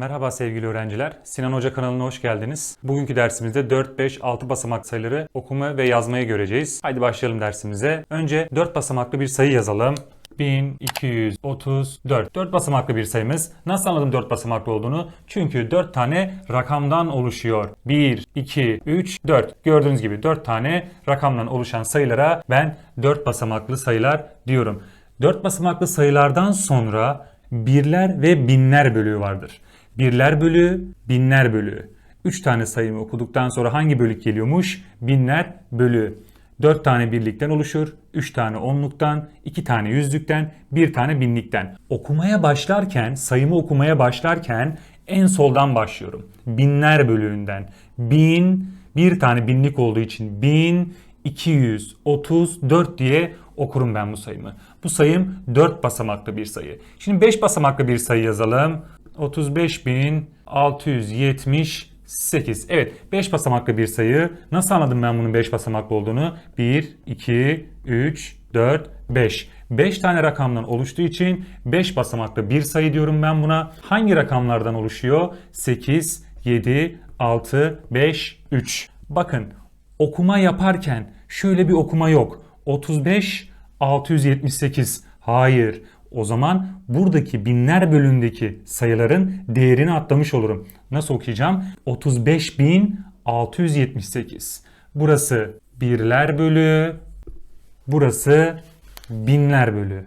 Merhaba sevgili öğrenciler. Sinan Hoca kanalına hoş geldiniz. Bugünkü dersimizde 4, 5, 6 basamak sayıları okuma ve yazmayı göreceğiz. Haydi başlayalım dersimize. Önce 4 basamaklı bir sayı yazalım. 1234. 4 basamaklı bir sayımız. Nasıl anladım 4 basamaklı olduğunu? Çünkü 4 tane rakamdan oluşuyor. 1, 2, 3, 4. Gördüğünüz gibi 4 tane rakamdan oluşan sayılara ben 4 basamaklı sayılar diyorum. 4 basamaklı sayılardan sonra birler ve binler bölüğü vardır. Birler bölüğü, binler bölüğü. 3 tane sayımı okuduktan sonra hangi bölük geliyormuş? Binler bölüğü. 4 tane birlikten oluşur, 3 tane onluktan, 2 tane yüzlükten, 1 tane binlikten. Okumaya başlarken, sayımı okumaya başlarken en soldan başlıyorum. Binler bölüğünden. Bin, bir tane binlik olduğu için 1234 diye okurum ben bu sayımı. Bu sayım 4 basamaklı bir sayı. Şimdi 5 basamaklı bir sayı yazalım. 35.678. Evet 5 basamaklı bir sayı. Nasıl anladım ben bunun 5 basamaklı olduğunu? 1, 2, 3, 4, 5. 5 tane rakamdan oluştuğu için 5 basamaklı bir sayı diyorum ben buna. Hangi rakamlardan oluşuyor? 8, 7, 6, 5, 3. Bakın okuma yaparken şöyle bir okuma yok. 35, 678. Hayır. O zaman buradaki binler bölümündeki sayıların değerini atlamış olurum. Nasıl okuyacağım? 35.678. Burası birler bölü, burası binler bölü.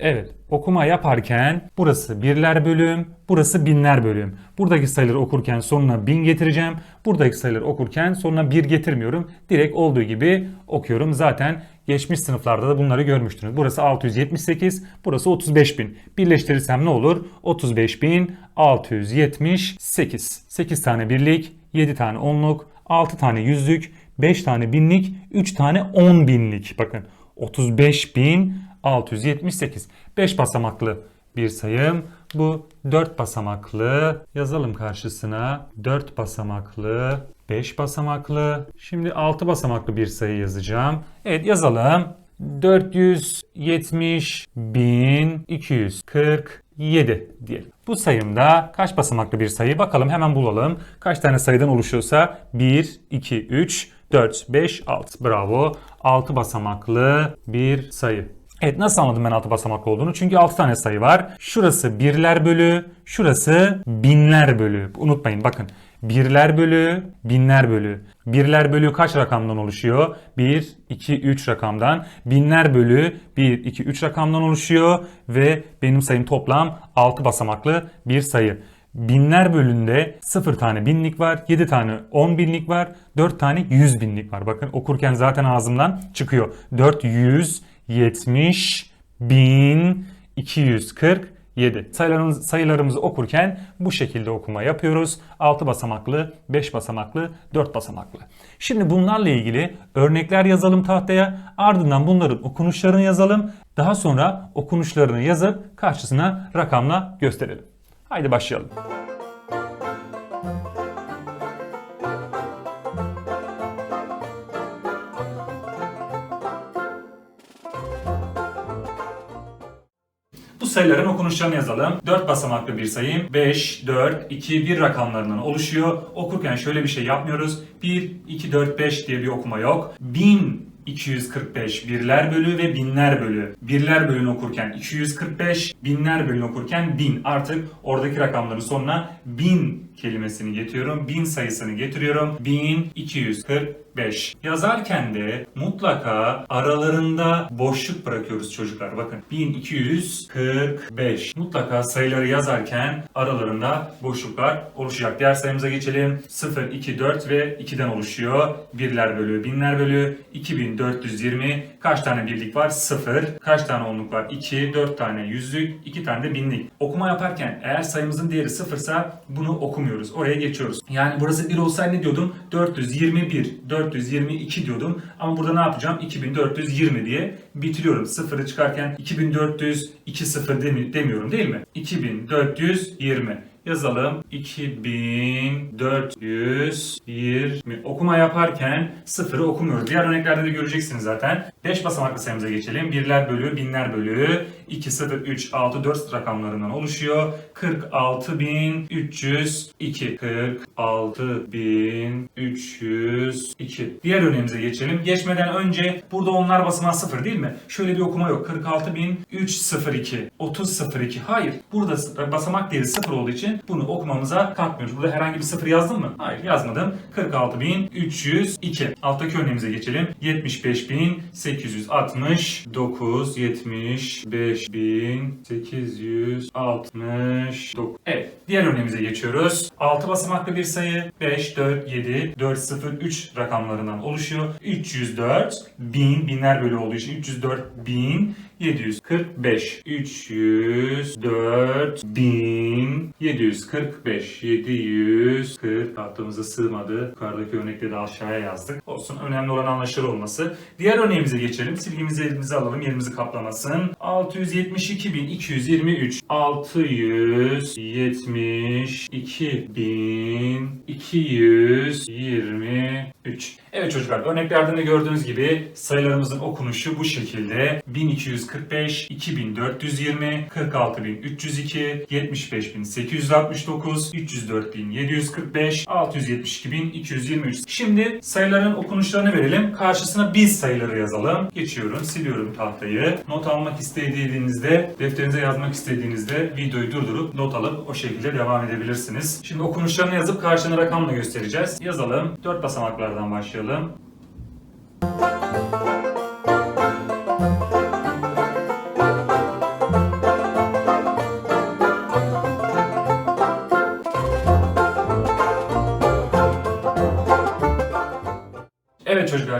Evet, okuma yaparken burası birler bölüm, burası binler bölüm. Buradaki sayıları okurken sonuna bin getireceğim. Buradaki sayıları okurken sonuna bir getirmiyorum. Direkt olduğu gibi okuyorum. Zaten geçmiş sınıflarda da bunları görmüştünüz. Burası 678, burası 35.000. Birleştirirsem ne olur? 35.678. 8 tane birlik, 7 tane onluk, 6 tane yüzlük, 5 tane binlik, 3 tane on binlik. Bakın 35.678. 5 basamaklı bir sayım. Bu 4 basamaklı. Yazalım karşısına. 4 basamaklı, 5 basamaklı. Şimdi 6 basamaklı bir sayı yazacağım. Evet yazalım. 470.247 diyelim. Bu sayımda kaç basamaklı bir sayı? Bakalım hemen bulalım. Kaç tane sayıdan oluşuyorsa 1, 2, 3, 4, 5, 6. Bravo. 6 basamaklı bir sayı. Evet nasıl anladım ben 6 basamaklı olduğunu? Çünkü 6 tane sayı var. Şurası birler bölü, şurası binler bölü. Unutmayın bakın. Birler bölü, binler bölü. Birler bölü kaç rakamdan oluşuyor? 1, 2, 3 rakamdan. Binler bölü 1, 2, 3 rakamdan oluşuyor. Ve benim sayım toplam 6 basamaklı bir sayı. Binler bölünde 0 tane binlik var, 7 tane 10 binlik var, 4 tane 100 binlik var. Bakın okurken zaten ağzımdan çıkıyor. 470 bin 247. Sayılarımız, sayılarımızı okurken bu şekilde okuma yapıyoruz. 6 basamaklı, 5 basamaklı, 4 basamaklı. Şimdi bunlarla ilgili örnekler yazalım tahtaya. Ardından bunların okunuşlarını yazalım. Daha sonra okunuşlarını yazıp karşısına rakamla gösterelim. Haydi başlayalım. Sayıların okunuşlarını yazalım. 4 basamaklı bir sayım. 5, 4, 2, 1 rakamlarından oluşuyor. Okurken şöyle bir şey yapmıyoruz. 1, 2, 4, 5 diye bir okuma yok. 1000 245 birler bölü ve binler bölü. Birler bölünü okurken 245, binler bölünü okurken 1000. Artık oradaki rakamların sonuna 1000 kelimesini getiriyorum. 1000 sayısını getiriyorum. 1245. Yazarken de mutlaka aralarında boşluk bırakıyoruz çocuklar. Bakın 1245. Mutlaka sayıları yazarken aralarında boşluklar oluşacak. Diğer sayımıza geçelim. 0, 2, 4 ve 2'den oluşuyor. Birler bölü, binler bölü. 2420. Kaç tane birlik var? 0. Kaç tane onluk var? 2, 4 tane yüzlük, 2 tane de binlik. Okuma yaparken eğer sayımızın değeri 0 ise bunu okumuyoruz. Oraya geçiyoruz. Yani burası 1 olsaydı ne diyordum? 421, 422 diyordum. Ama burada ne yapacağım? 2420 diye bitiriyorum. Sıfırı çıkarken 2402 sıfır demi- demiyorum değil mi? 2420 yazalım. 2420 okuma yaparken sıfırı okumuyoruz. Diğer örneklerde de göreceksiniz zaten. 5 basamaklı sayımıza geçelim. Birler bölü, binler bölü. 2, 0, 3, 6, 4 rakamlarından oluşuyor. 46.302. 46.302. Diğer örneğimize geçelim. Geçmeden önce burada onlar basamağı 0 değil mi? Şöyle bir okuma yok. 46.302. 30.02. Hayır. Burada basamak değeri 0 olduğu için bunu okumamıza kalkmıyoruz. Burada herhangi bir 0 yazdım mı? Hayır yazmadım. 46.302. Alttaki örneğimize geçelim. 75.869 75.869 Evet. Diğer örneğimize geçiyoruz. 6 basamaklı bir sayı 5, 4, 7, 4, 0, 3 rakamlarından oluşuyor. 304 bin, binler bölü olduğu için 304 bin 745 304 bin 745 740 tahtımıza sığmadı. Yukarıdaki örnekleri de aşağıya yazdık. Olsun önemli olan anlaşılır olması. Diğer örneğimize geçelim. Silgimizi elimize alalım. Yerimizi kaplamasın. 672 bin 223 672 bin 223 Evet çocuklar örneklerde de gördüğünüz gibi sayılarımızın okunuşu bu şekilde 1245, 2420, 46302, 75869, 304745, 672223. Şimdi sayıların okunuşlarını verelim. Karşısına biz sayıları yazalım. Geçiyorum, siliyorum tahtayı. Not almak istediğinizde, defterinize yazmak istediğinizde videoyu durdurup not alıp o şekilde devam edebilirsiniz. Şimdi okunuşlarını yazıp karşına rakamla göstereceğiz. Yazalım. 4 basamaklardan başlayalım.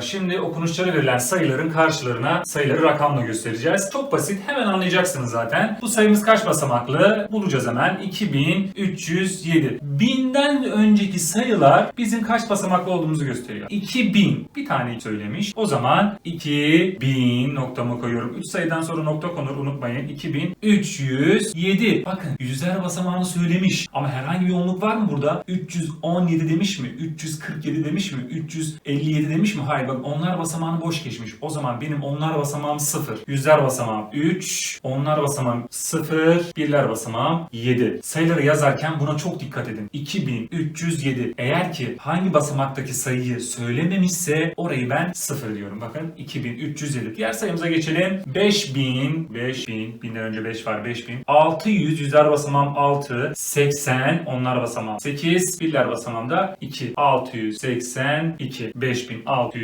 Çocuklar şimdi okunuşları verilen sayıların karşılarına sayıları rakamla göstereceğiz. Çok basit hemen anlayacaksınız zaten. Bu sayımız kaç basamaklı? Bulacağız hemen. 2307. Binden önceki sayılar bizim kaç basamaklı olduğumuzu gösteriyor. 2000 bir tane söylemiş. O zaman 2000 noktamı koyuyorum. 3 sayıdan sonra nokta konur unutmayın. 2307. Bakın yüzler basamağını söylemiş. Ama herhangi bir yoğunluk var mı burada? 317 demiş mi? 347 demiş mi? 357 demiş mi? Hayır bak onlar basamağını boş geçmiş. O zaman benim onlar basamağım 0. Yüzler basamağım 3. Onlar basamağım 0. Birler basamağım 7. Sayıları yazarken buna çok dikkat edin. 2307. Eğer ki hangi basamaktaki sayıyı söylememişse orayı ben 0 diyorum. Bakın 2307. Diğer sayımıza geçelim. 5000. 5000. Binden önce 5 var 5000. 600. Yüzler basamağım 6. 80. Onlar basamağım 8. Birler basamağım da 2. 682.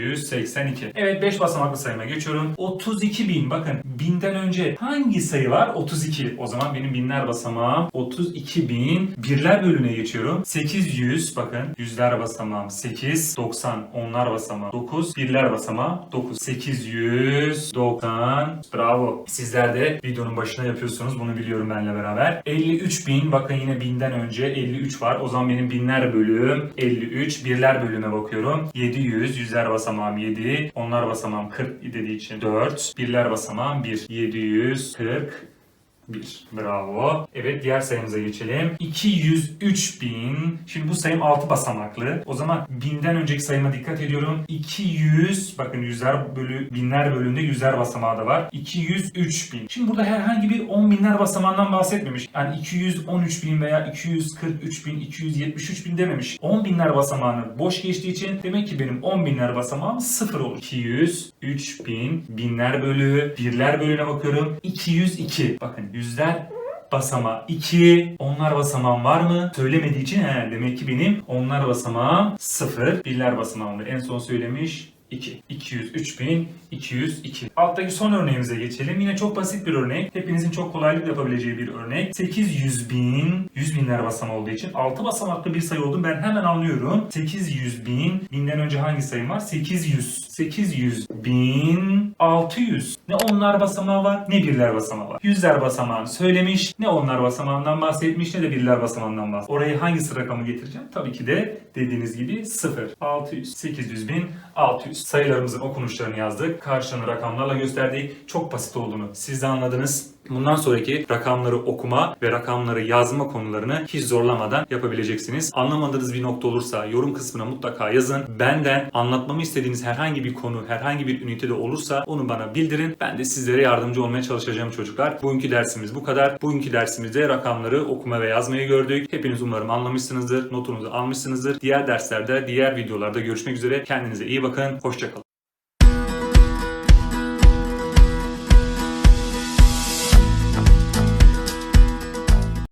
5682. Evet 5 basamaklı sayıma geçiyorum. 32.000 bakın binden önce hangi sayı var? 32. O zaman benim binler basamağım 32.000. Birler bölüne geçiyorum. 800 bakın yüzler basamağım 8. 90 onlar basamağım 9. Birler basamağım 9. 890 bravo. Sizler de videonun başına yapıyorsunuz. Bunu biliyorum benle beraber. 53.000 bakın yine binden önce 53 var. O zaman benim binler bölüm 53. Birler bölüme bakıyorum. 700 yüzler basamağım 7. Onlar basamağım 40 dediği için 4. Birler basamağım 1. 740 1. Bravo. Evet diğer sayımıza geçelim. 203 bin. Şimdi bu sayım 6 basamaklı. O zaman binden önceki sayıma dikkat ediyorum. 200 bakın yüzler bölü binler bölümünde yüzler basamağı da var. 203 bin. Şimdi burada herhangi bir 10 binler basamağından bahsetmemiş. Yani 213 bin veya 243 bin, 273 bin dememiş. 10 binler basamağını boş geçtiği için demek ki benim 10 binler basamağım 0 olur. 203 bin, binler bölü, birler bölüne bakıyorum. 202. Bakın yüzler basamağı 2. Onlar basamağım var mı? Söylemediği için he, demek ki benim onlar basamağım 0. Birler basamağımda en son söylemiş 2. 203.202. Alttaki son örneğimize geçelim. Yine çok basit bir örnek. Hepinizin çok kolaylıkla yapabileceği bir örnek. 800 bin, 100 binler basamağı olduğu için 6 basamaklı bir sayı oldu. Ben hemen anlıyorum. 800 bin, binden önce hangi sayım var? 800. 800 bin, 600. Ne onlar basamağı var ne birler basamağı var. Yüzler basamağını söylemiş. Ne onlar basamağından bahsetmiş ne de birler basamağından bahsetmiş. Orayı hangi rakamı getireceğim? Tabii ki de dediğiniz gibi 0. 600. 800 bin, 600 sayılarımızın okunuşlarını yazdık. Karşılığını rakamlarla gösterdik. Çok basit olduğunu siz de anladınız. Bundan sonraki rakamları okuma ve rakamları yazma konularını hiç zorlamadan yapabileceksiniz. Anlamadığınız bir nokta olursa yorum kısmına mutlaka yazın. Benden anlatmamı istediğiniz herhangi bir konu, herhangi bir ünitede olursa onu bana bildirin. Ben de sizlere yardımcı olmaya çalışacağım çocuklar. Bugünkü dersimiz bu kadar. Bugünkü dersimizde rakamları okuma ve yazmayı gördük. Hepiniz umarım anlamışsınızdır, notunuzu almışsınızdır. Diğer derslerde, diğer videolarda görüşmek üzere. Kendinize iyi bakın. Hoşçakalın.